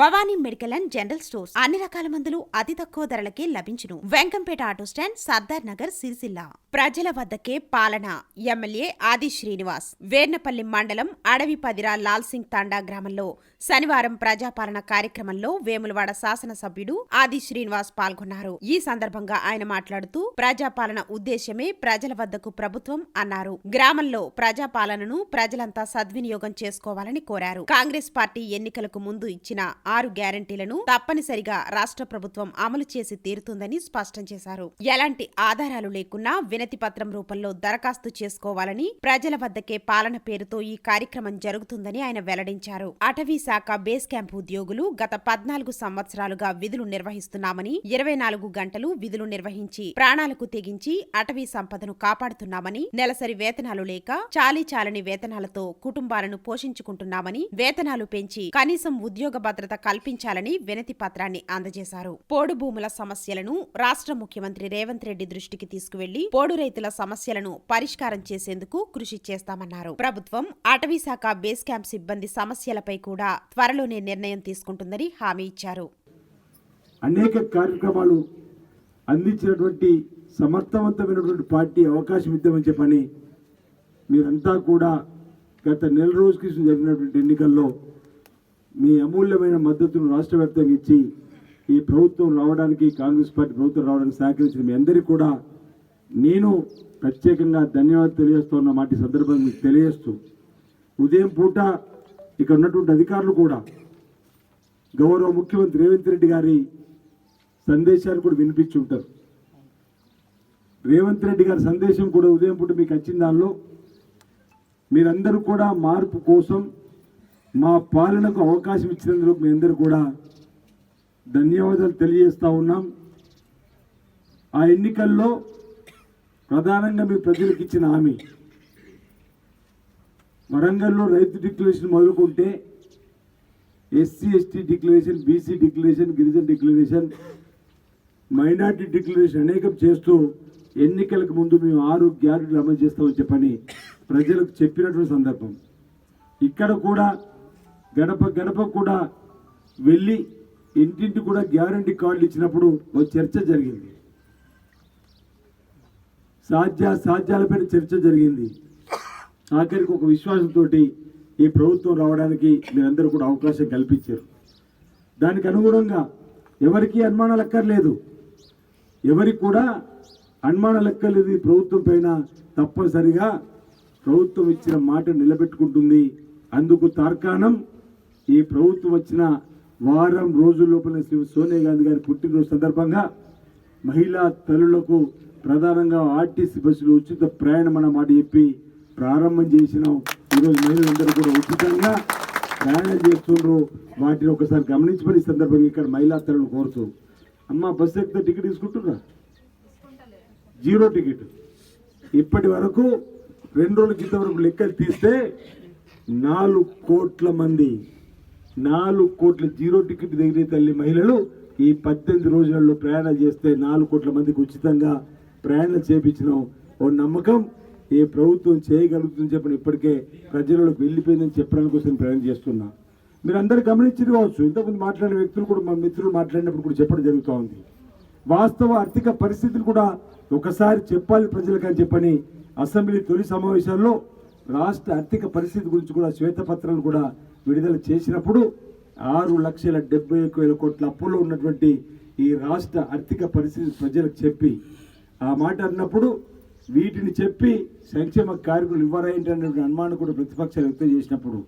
Bhavani medical and general stores. అన్ని రకాల మందులు అతి తక్కువ ధరలకే లభించును. Venkampet auto stand Sardar Nagar Sircilla. ప్రజల వద్దకే పాలన. ఎమ్మెల్యే ఆది శ్రీనివాస్. వేర్నపల్లి మండలం అడవి పదిరా లాల్ సింగ్ తాండా గ్రామంలో శనివారం ప్రజాపాలన కార్యక్రమంలో వేములవాడ శాసనసభ్యుడు ఆది శ్రీనివాస్ పాల్గొన్నారు. ఈ సందర్భంగా ఆయన మాట్లాడుతూ ప్రజాపాలన ఉద్దేశ్యమే ప్రజల వద్దకు ప్రభుత్వం అన్నారు. గ్రామంలో ప్రజాపాలనను ప్రజలంతా సద్వినియోగం చేసుకోవాలని కోరారు. కాంగ్రెస్ పార్టీ ఎన్నికలకు ముందు ఇచ్చిన ఆరు గ్యారంటీలను తప్పనిసరిగా రాష్ట్ర ప్రభుత్వం అమలు చేసి తీరుతుందని స్పష్టం చేశారు. ఎలాంటి ఆధారాలు లేకున్నా వినతి పత్రం రూపంలో దరఖాస్తు చేసుకోవాలని ప్రజల వద్దకే పాలన పేరుతో ఈ కార్యక్రమం జరుగుతుందని ఆయన వెల్లడించారు. అటవీ శాఖ బేస్ క్యాంప్ ఉద్యోగులు గత పద్నాలుగు సంవత్సరాలుగా విధులు నిర్వహిస్తున్నామని ఇరవై నాలుగు గంటలు విధులు నిర్వహించి ప్రాణాలకు తెగించి అటవీ సంపదను కాపాడుతున్నామని నెలసరి వేతనాలు లేక చాలీ చాలని వేతనాలతో కుటుంబాలను పోషించుకుంటున్నామని వేతనాలు పెంచి కనీసం ఉద్యోగ భద్రత కల్పించాలని వినతి పత్రాన్ని అందజేశారు. పోడు భూముల సమస్యలను రాష్ట్ర ముఖ్యమంత్రి రేవంత్ రెడ్డి దృష్టికి తీసుకువెళ్ళి పోడు రైతుల సమస్యలను పరిష్కారం చేసేందుకు కృషి చేస్తామన్నారు. ప్రభుత్వం అటవీ శాఖ బేస్ క్యాంప్ సిబ్బంది సమస్యలపై కూడా త్వరలోనే నిర్ణయం తీసుకుంటుందని హామీ ఇచ్చారు. అనేక కార్యక్రమాలు అందించినటువంటి సమర్థవంతమైనటువంటి పార్టీ అవకాశం ఇద్దామని చెప్పని మీరంతా కూడా గత నెల రోజు జరిగినటువంటి ఎన్నికల్లో మీ అమూల్యమైన మద్దతును రాష్ట్ర వ్యాప్తంగా ఇచ్చి ఈ ప్రభుత్వం రావడానికి కాంగ్రెస్ పార్టీ ప్రభుత్వం రావడానికి సహకరించిన మీ అందరికీ కూడా నేను ప్రత్యేకంగా ధన్యవాదాలు తెలియజేస్తున్న మాటి ఈ సందర్భంగా మీకు తెలియజేస్తూ ఉదయం పూట ఇక్కడ ఉన్నటువంటి అధికారులు కూడా గౌరవ ముఖ్యమంత్రి రేవంత్ రెడ్డి గారి సందేశాలు కూడా వినిపించి ఉంటారు. రేవంత్ రెడ్డి గారి సందేశం కూడా ఉదయం పూట మీకు వచ్చిన దానిలో మీరందరూ కూడా మార్పు కోసం మా పాలనకు అవకాశం ఇచ్చినందుకు మీ అందరూ కూడా ధన్యవాదాలు తెలియజేస్తూ ఉన్నాం. ఆ ఎన్నికల్లో ప్రధానంగా మీ ప్రజలకు ఇచ్చిన హామీ వరంగల్లో రైతు declaration మొదలుకుంటే SC ST declaration BC declaration గిరిజన డిక్లరేషన్ మైనార్టీ డిక్లరేషన్ అనేకం చేస్తూ ఎన్నికలకు ముందు మేము ఆరు గ్యారెంటీలు అమలు చేస్తామని చెప్పని ప్రజలకు చెప్పినటువంటి సందర్భం. ఇక్కడ కూడా గడప గడప కూడా వెళ్ళి ఇంటింటి కూడా గ్యారంటీ కార్డులు ఇచ్చినప్పుడు ఒక చర్చ జరిగింది. సాధ్య సాధ్యాలపైన చర్చ జరిగింది. ఆఖరికి ఒక విశ్వాసంతో ఈ ప్రభుత్వం రావడానికి మీరందరూ కూడా అవకాశం కల్పించారు. దానికి అనుగుణంగా ఎవరికీ అనుమానాలు అక్కర్లేదు. ఎవరికి కూడా అనుమానాలు అక్కర్లేదు. ఈ ప్రభుత్వం పైన తప్పనిసరిగా ప్రభుత్వం ఇచ్చిన మాట నిలబెట్టుకుంటుంది. అందుకు తార్కాణం ఈ ప్రభుత్వం వచ్చిన వారం రోజుల లోపల శ్రీ సోనియా గాంధీ గారి పుట్టినరోజు సందర్భంగా మహిళా తల్లులకు ప్రధానంగా ఆర్టీసీ బస్సులు ఉచిత ప్రయాణం అన్న మాట చెప్పి ప్రారంభం చేసినాం. ఈరోజు మహిళలందరూ కూడా ఉచితంగా ప్రయాణం చేస్తుండ్రు. వాటిని ఒకసారి గమనించమని సందర్భంగా ఇక్కడ మహిళా తల్లులు కోరుతూ. అమ్మ బస్సు ఎక్కితే టికెట్ తీసుకుంటున్నా జీరో టికెట్. ఇప్పటి వరకు రెండు రోజుల క్రితం వరకు లెక్కలు తీస్తే నాలుగు కోట్ల మంది నాలుగు కోట్ల జీరో టికెట్ దగ్గర తల్లి మహిళలు ఈ పద్దెనిమిది రోజులలో ప్రయాణం చేస్తే నాలుగు కోట్ల మందికి ఉచితంగా ప్రయాణం చేపించినాం. ఓ నమ్మకం ఏ ప్రభుత్వం చేయగలుగుతుందని చెప్పని ఇప్పటికే ప్రజలకు వెళ్ళిపోయిందని చెప్పడానికి కోసం ప్రయాణం చేస్తున్నా. మీరు అందరు గమనించి కావచ్చు. ఇంతకుముందు మాట్లాడిన వ్యక్తులు కూడా మా మిత్రులు మాట్లాడినప్పుడు కూడా చెప్పడం జరుగుతూ ఉంది. వాస్తవ ఆర్థిక పరిస్థితులు కూడా ఒకసారి చెప్పాలి ప్రజలకు అని చెప్పని అసెంబ్లీ తొలి సమావేశాల్లో రాష్ట్ర ఆర్థిక పరిస్థితి గురించి కూడా శ్వేతపత్రాలు కూడా విడుదల చేసినప్పుడు ఆరు లక్షల డెబ్బై ఒక్క వేల కోట్ల అప్పులో ఉన్నటువంటి ఈ రాష్ట్ర ఆర్థిక పరిస్థితి ప్రజలకు చెప్పి ఆ మాట అన్నప్పుడు వీటిని చెప్పి సంక్షేమ కార్యక్రమాలు ఇవ్వరేంటి అనే అనుమానం కూడా ప్రతిపక్షాలు వ్యక్తం చేసినప్పుడు